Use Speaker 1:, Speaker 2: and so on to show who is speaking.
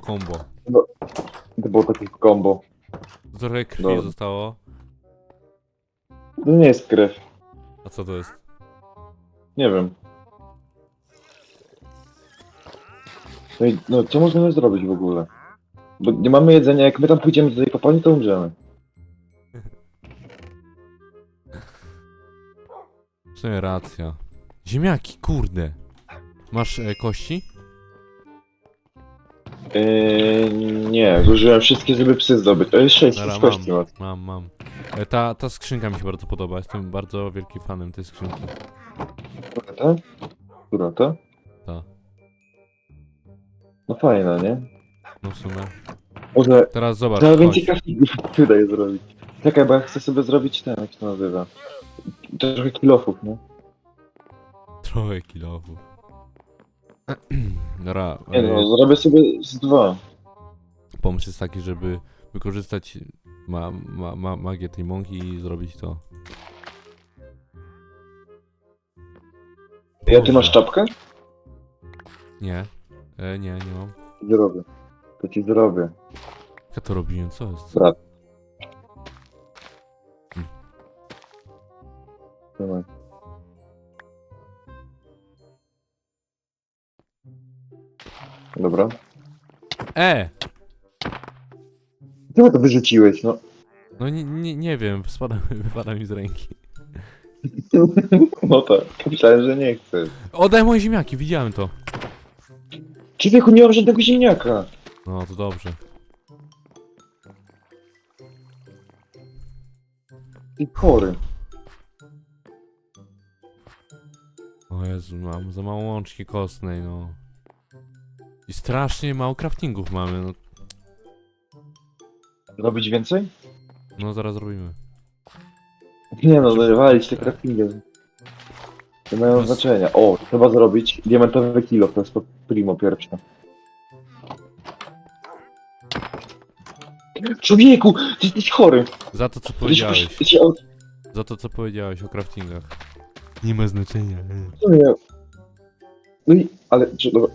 Speaker 1: kombo.
Speaker 2: To było takie combo.
Speaker 1: Trochę krwi
Speaker 2: Dobra.
Speaker 1: zostało.
Speaker 2: To nie jest krew.
Speaker 1: A co to jest?
Speaker 2: Nie wiem. No i no, co możemy zrobić w ogóle? Bo nie mamy jedzenia, jak my tam pójdziemy do tej kopalni, to umrzemy.
Speaker 1: W sumie racja. Ziemniaki, kurde. Masz e, kości?
Speaker 2: Yy, nie, zużyłem wszystkie, żeby psy zdobyć. To jest 6
Speaker 1: Dobra,
Speaker 2: z kości
Speaker 1: mam,
Speaker 2: mat.
Speaker 1: mam, mam. E, ta, ta skrzynka mi się bardzo podoba. Jestem bardzo wielkim fanem tej skrzynki.
Speaker 2: Która to? Która to?
Speaker 1: Ta.
Speaker 2: No fajna, nie?
Speaker 1: No w sumie.
Speaker 2: Może
Speaker 1: Teraz zobacz,
Speaker 2: trzeba
Speaker 1: chodź.
Speaker 2: więcej craftingów tutaj zrobić. Czekaj, bo ja chcę sobie zrobić ten, jak się to nazywa. Trochę kilofów, nie?
Speaker 1: Trochę kilowów. Dobra,
Speaker 2: Nie no, zrobię sobie z dwa.
Speaker 1: pomysł jest taki, żeby wykorzystać ma, ma, ma, magię tej mąki i zrobić to.
Speaker 2: Ja ty masz czapkę?
Speaker 1: Nie. E, nie, nie mam.
Speaker 2: Zrobię. To ci zrobię.
Speaker 1: Ja to robiłem? Co jest?
Speaker 2: Brat. Dobra.
Speaker 1: E!
Speaker 2: Czemu to wyrzuciłeś, no?
Speaker 1: No nie, nie, nie wiem, spada, wypada mi z ręki.
Speaker 2: No tak, myślałem, że nie chcesz.
Speaker 1: Oddaj moje ziemniaki, widziałem to.
Speaker 2: Człowieku, nie mam żadnego ziemniaka.
Speaker 1: No to dobrze.
Speaker 2: Ty chory.
Speaker 1: O Jezu, mam za mało łączki kostnej, no. I strasznie mało craftingów mamy, no.
Speaker 2: Robić więcej?
Speaker 1: No zaraz zrobimy.
Speaker 2: Nie no, walić te craftingi. Nie mają
Speaker 1: To
Speaker 2: znaczenia. O, trzeba zrobić diamentowy kilo, to jest to primo pierwsze. Człowieku, ty jesteś chory.
Speaker 1: Za to co powiedziałeś.
Speaker 2: ty się od-
Speaker 1: Za to co powiedziałeś o craftingach. Nie ma znaczenia. e.
Speaker 2: No i, ale, czy, dobra,